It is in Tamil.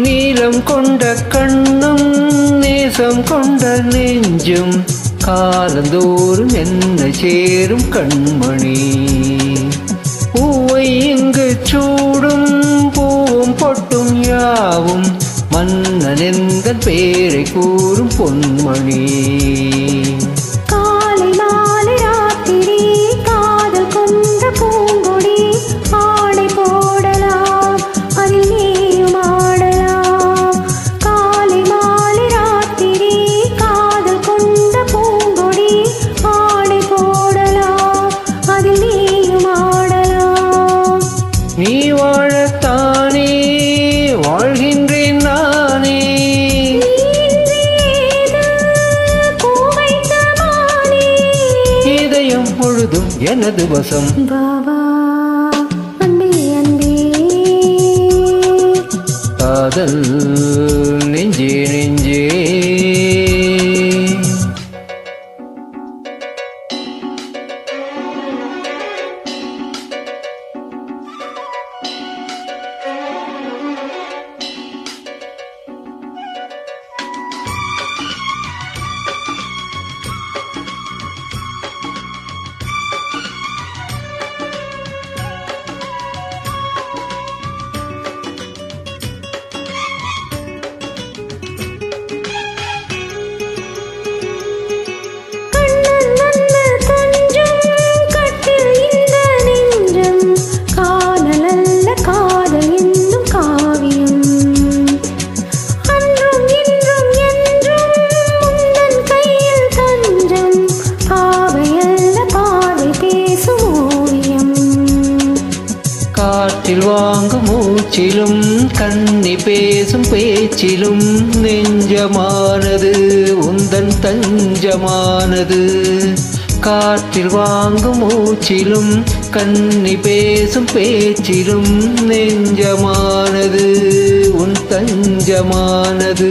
நீளம் கொண்ட கண்ணும் நேசம் கொண்ட நெஞ்சும் காலந்தோறும் என்ன சேரும் கண்மணி. பூவை இங்கு சூடும் பூவும் பொட்டும் யாவும் மன்னன் எந்தன் பேரை கூறும் பொன்மணி. முழுதும் எனது வசம். காதல் மூச்சிலும் கண்ணி பேசும் பேச்சிலும் நெஞ்சமானது உந்தன் தஞ்சமானது. காற்றில் வாங்கும் மூச்சிலும் கண்ணி பேசும் பேச்சிலும் நெஞ்சமானது உன் தஞ்சமானது.